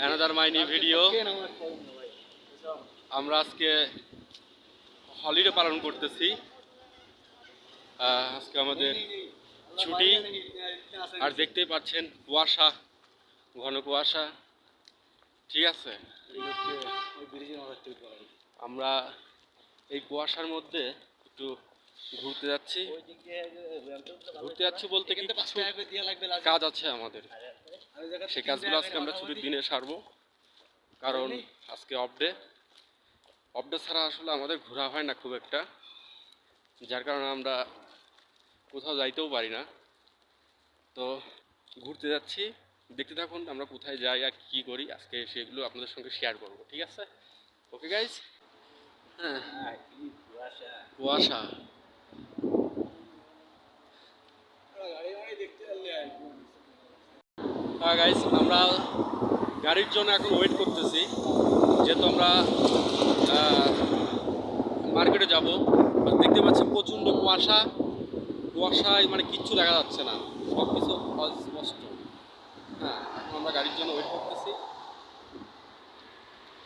Another মাইনি video আমরা আজকে holiday পালন করতেছি। আজকে আমাদের ছুটি। আর দেখতেই পাচ্ছেন, কুয়াশা, ঘন কুয়াশা। ঠিক আছে? আমরা এই কুয়াশার মধ্যে একটু ঘুরতে যাচ্ছি। ঘুরতে যাচ্ছি বলতে কি কিছু কাজ আছে আমাদের। সেই কাজগুলো আজকে আমরা ছুটির দিনে সারবো কারণ আজকে অফ ডে অফ ডে ছাড়া আসলে আমাদের ঘোরা হয় না খুব একটা যার কারণে আমরা কোথাও যাইতেও পারি না। তো ঘুরতে যাচ্ছি দেখতে থাকুন আমরা কোথায় যাই আর কী করি আজকে সেগুলো আপনাদের সঙ্গে শেয়ার করব ঠিক আছে? ওকে গাইজ হ্যাঁ। কুয়াশা। কুয়াশা। হ্যাঁ গাইজ আমরা গাড়ির জন্য এখন ওয়েট করতেছি। যেহেতু আমরা মার্কেটে যাব। দেখতে পাচ্ছি প্রচণ্ড কুয়াশা। কুয়াশায় মানে কিচ্ছু দেখা যাচ্ছে না। সব কিছু অস্পষ্ট। হ্যাঁ এখন আমরা গাড়ির জন্য ওয়েট করতেছি।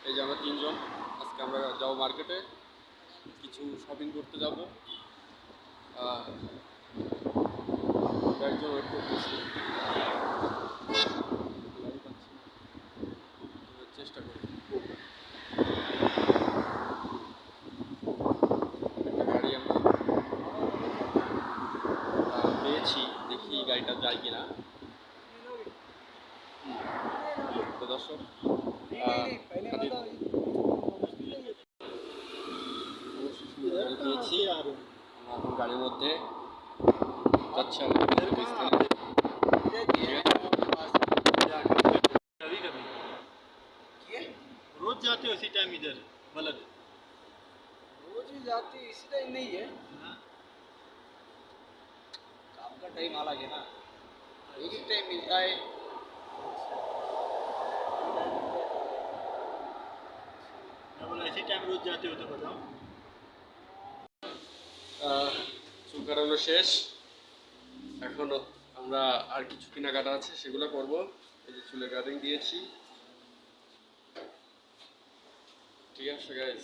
এই যে আমরা তিনজন। আজকে আমরা যাব মার্কেটে কিছু শপিং করতে যাব। গাড়ির জন্য ওয়েট করতেছি। দেখি গাড়িটা যায় কিনা হুম। তো দর্শক আহ, খাদির গাড়ি পেয়েছি আমরা এখন গাড়ির মধ্যে যাচ্ছি আমাদের গন্তব্যস্থলে। कभी कभी रोज जाते हो इसी टाइम इधर बलद रोज ही जाती इसी टाइम नहीं है काम का टाइम अलग है ना एक ही टाइम मिलता है मैं बोला इसी टाइम रोज जाते हो तो बताओ আহ, চুল কাটানো শেষ এখনো আমরা আর কিছু কেনাকাটা আছে সেগুলো করব এই যে চুলে কাটিং দিয়েছি ঠিক আছে গাইজ